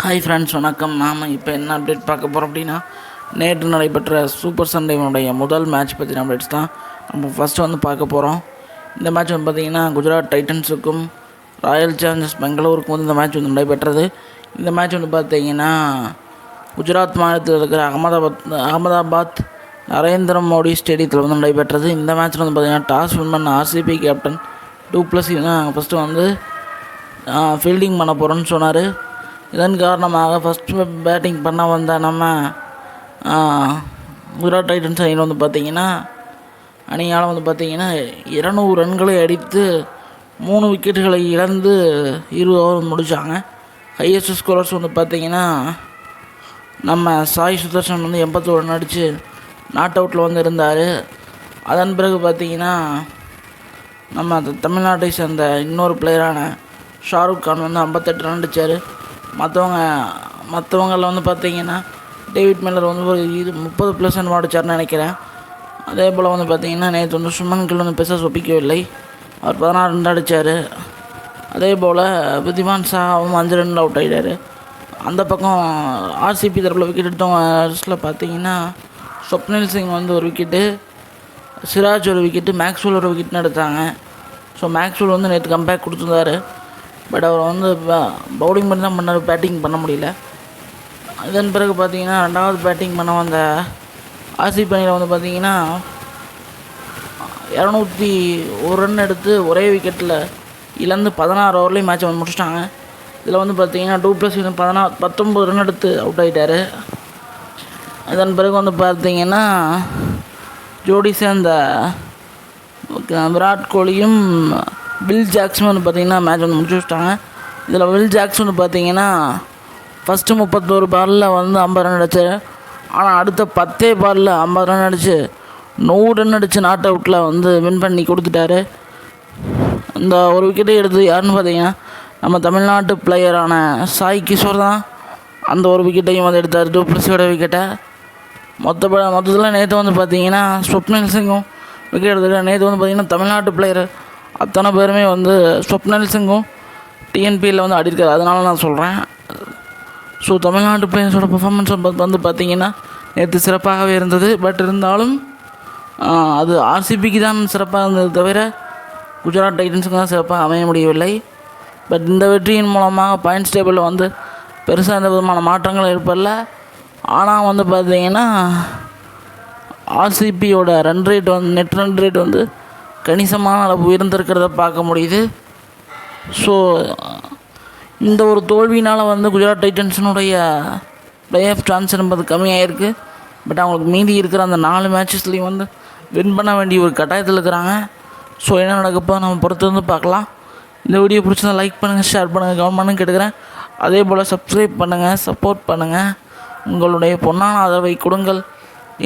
Hi friends வணக்கம். நாம் இப்போ என்ன அப்டேட் பார்க்க போகிறோம் அப்படின்னா நேற்று நடைபெற்ற சூப்பர் சண்டேவனுடைய முதல் மேட்ச் பற்றின அப்டேட்ஸ் தான் நம்ம ஃபஸ்ட்டு வந்து பார்க்க போகிறோம் இந்த மேட்ச் வந்து பார்த்திங்கன்னா குஜராத் டைட்டன்ஸுக்கும் ராயல் சேலஞ்சர்ஸ் பெங்களூருக்கும் வந்து இந்த மேட்ச் வந்து நடைபெற்றது. இந்த மேட்ச் வந்து பார்த்திங்கன்னா குஜராத் மாநிலத்தில் இருக்கிற அகமதாபாத் அகமதாபாத் நரேந்திர மோடி ஸ்டேடியத்தில் வந்து நடைபெற்றது. இந்த மேட்ச்சில் வந்து பார்த்திங்கன்னா டாஸ் வின் பண்ண RCB captain du Plessis first வந்து ஃபீல்டிங் பண்ண போகிறோன்னு சொன்னார். இதன் காரணமாக ஃபஸ்ட்டு பேட்டிங் பண்ண வந்த நம்ம குஜராத் டைட்டன்ஸ் அணியில் வந்து பார்த்திங்கன்னா அணியால் வந்து பார்த்திங்கன்னா இரநூறு ரன்களை அடித்து மூணு விக்கெட்டுகளை இழந்து இருபது ஓவர் முடித்தாங்க ஹையஸ்ட் ஸ்கோரர்ஸ் வந்து பார்த்திங்கன்னா நம்ம சாய் சுதர்ஷன் வந்து எண்பத்தோரு ரன் அடித்து நாட் அவுட்டில் வந்து இருந்தார். அதன் பிறகு பார்த்திங்கன்னா நம்ம அந்த தமிழ்நாட்டை சேர்ந்த இன்னொரு பிளேயரான ஷாருக் கான் வந்து ஐம்பத்தெட்டு ரன் அடித்தார் மற்றவங்க மற்றவங்களில் வந்து பார்த்தீங்கன்னா டேவிட் மில்லர் வந்து ஒரு இது முப்பது ப்ளஸ் ரன் அடிச்சார்னு நினைக்கிறேன். அதே போல் வந்து பார்த்தீங்கன்னா நேற்று வந்து சுமன் கில் வந்து பெருசாக சொப்பிக்கவில்லை. அவர் பதினாறு ரன் அடித்தார் அதே போல் புத்திமான் ஷாவும் அஞ்சு ரன் அவுட் ஆகிட்டார் அந்த பக்கம் ஆர்சிபி தரப்பில் விக்கெட் எடுத்தவங்க லிஸ்ட்டில் பார்த்தீங்கன்னா ஸ்வப்னில் சிங் வந்து ஒரு விக்கெட்டு சிராஜ் ஒரு விக்கெட்டு மேக்ஸ்வெல் ஒரு விக்கெட்னு எடுத்தாங்க. ஸோ மேக்ஸ்வெல் வந்து நேற்று கம்பேக் கொடுத்துருந்தாரு. பட் அவர் வந்து பவுலிங் பண்ணி தான் பண்ணார் பேட்டிங் பண்ண முடியல. அதன் பிறகு பார்த்தீங்கன்னா ரெண்டாவது பேட்டிங் பண்ண வந்த ஆசிப் அணியில் வந்து பார்த்தீங்கன்னா இரநூத்தி ஒரு ரன் எடுத்து ஒரே விக்கெட்டில் இழந்து பதினாறு ஓவர்லேயும் மேட்ச் வந்து முடிச்சிட்டாங்க. இதில் வந்து பார்த்தீங்கன்னா டூ ப்ளஸ் பதினா பத்தொம்பது ரன் எடுத்து அவுட் ஆகிட்டார் அதன் பிறகு வந்து பார்த்தீங்கன்னா ஜோடி சேர்ந்த விராட் கோலியும் பில் ஜாக்ஸும் வந்து பார்த்தீங்கன்னா மேட்ச் வந்து முடிச்சு வச்சிட்டாங்க. இதில் வில் ஜாக்ஸ் வந்து பார்த்தீங்கன்னா ஃபஸ்ட்டு முப்பத்தோரு பாலில் வந்து ஐம்பது ரன் அடித்தார் ஆனால் அடுத்த பத்தே பாலில் ஐம்பது ரன் அடித்து நூறு ரன் அடித்து நாட் அவுட்டில் வந்து வின் பண்ணி கொடுத்துட்டாரு. இந்த ஒரு விக்கெட்டை எடுத்து யாருன்னு பார்த்தீங்கன்னா நம்ம தமிழ்நாட்டு பிளேயரான சாய் கிஷோர் தான். அந்த ஒரு விக்கெட்டையும் வந்து எடுத்தார் டூப்ளஸியோட விக்கெட்டை மொத்த மொத்தத்தில் நேற்று வந்து பார்த்தீங்கன்னா ஸ்வப்னில் சிங்கும் விக்கெட் எடுத்துருக்காரு நேற்று வந்து பார்த்தீங்கன்னா தமிழ்நாட்டு பிளேயர் அத்தனை பேருமே வந்து ஸ்வப்னல் சிங்கும் டிஎன்பியில் வந்து ஆடிருக்காரு அதனால நான் சொல்கிறேன் ஸோ தமிழ்நாட்டு பிளேயர்ஸோட பெர்ஃபார்மன்ஸ் வந்து பார்த்தீங்கன்னா நேற்று சிறப்பாகவே இருந்தது. பட் இருந்தாலும் அது ஆர்சிபிக்கு தான் சிறப்பாக இருந்தது தவிர குஜராத் டைட்டன்ஸுக்கு தான் சிறப்பாக அமைய முடியவில்லை. பட் இந்த வெற்றியின் மூலமாக பாயிண்ட்ஸ் டேபிளில் வந்து பெருசாக எந்த விதமான மாற்றங்களும் ஏற்படல. ஆனால் வந்து பார்த்தீங்கன்னா ஆர்சிபியோட ரன் ரேட் வந்து நெட் ரன் ரேட் வந்து கணிசமான அளவு உயர்ந்திருக்கிறத பார்க்க முடியுது. ஸோ இந்த ஒரு தோல்வினால் வந்து குஜராத் டைட்டன்ஸினுடைய பிளே ஆஃப் சான்ஸ் என்பது கம்மியாயிருக்கு. பட் அவங்களுக்கு மீதி இருக்கிற அந்த நாலு மேட்சஸ்லேயும் வந்து வின் பண்ண வேண்டிய ஒரு கட்டாயத்தில் இருக்கிறாங்க. ஸோ என்ன நடக்கப்போ நம்ம பொறுத்து வந்து பார்க்கலாம். இந்த வீடியோ பிடிச்சதை லைக் பண்ணுங்கள் ஷேர் பண்ணுங்கள் கமெண்ட் பண்ணுங்க கேட்டுக்கிறேன் அதே போல் சப்ஸ்கிரைப் பண்ணுங்கள் சப்போர்ட் பண்ணுங்கள் உங்களுடைய பொன்னான ஆதரவை கொடுங்கள்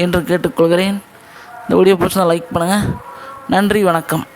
என்று கேட்டுக்கொள்கிறேன். இந்த வீடியோ பிடிச்சதை லைக் பண்ணுங்கள் நன்றி வணக்கம்.